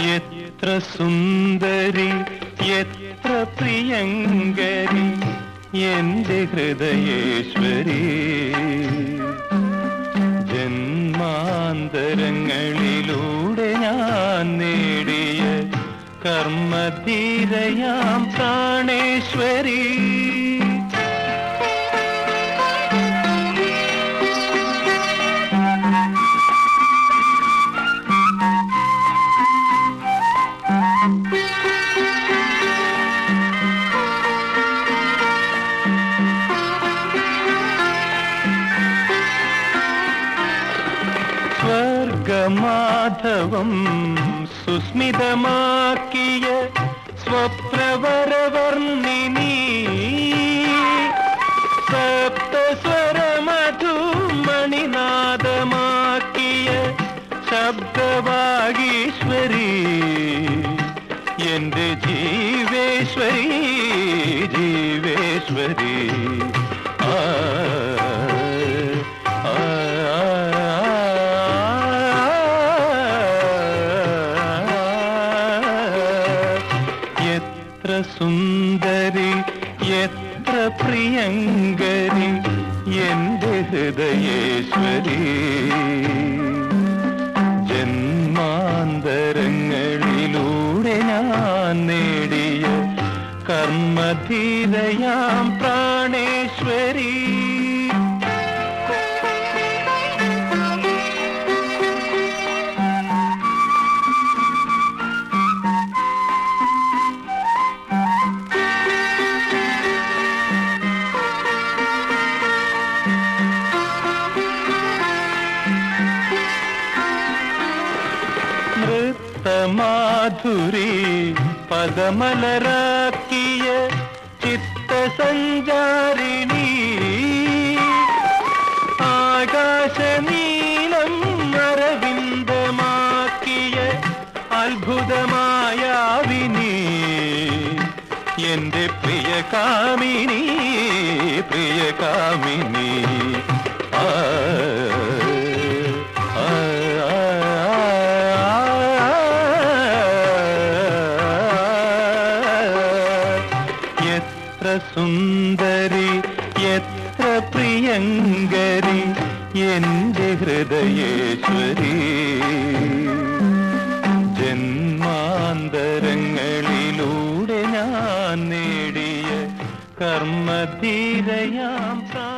എത്ര സുന്ദരി എത്ര പ്രിയങ്കരി എന്റെ ഹൃദയേശ്വരി. ജന്മാന്തരങ്ങളിലൂടെ ഞാൻ നേടിയ കർമ്മധീരയാം പ്രാണേശ്വരി. സ്വർഗമാധവം സുസ്മിതമാക്കിയ സ്വപ്രവരവർണിനി സപ്തസ്വരമധുമണിനാദമാക്കിയ ശബ്ദവാഗീശ്വരി. എന്റെ ജീവേശ്വരി ജീവേശ്വരി. ആ, സുന്ദരി എത്ര പ്രിയങ്കരി എന്റെ ഹൃദയേശ്വരി. ജന്മാന്തരങ്ങളിലൂടെ ഞാൻ നേടിയ കർമ്മധീരയാം പ്രാണേശ്വരി. നൃത്തമാധുരി പദമലരാക്കിയ ചിത്തസഞ്ചാരിണി ആകാശനീലം അരവിന്ദമാക്കിയ അത്ഭുതമായ വിനി എന്റെ പ്രിയ കാമിനി പ്രിയ കാമിനി എത്ര സുന്ദരി എത്ര പ്രിയങ്കരി എന്റെ ഹൃദയേശ്വരി. ജന്മാന്തരങ്ങളിലൂടെ ഞാൻ നേടിയ കർമ്മധീരയാം പ്രാ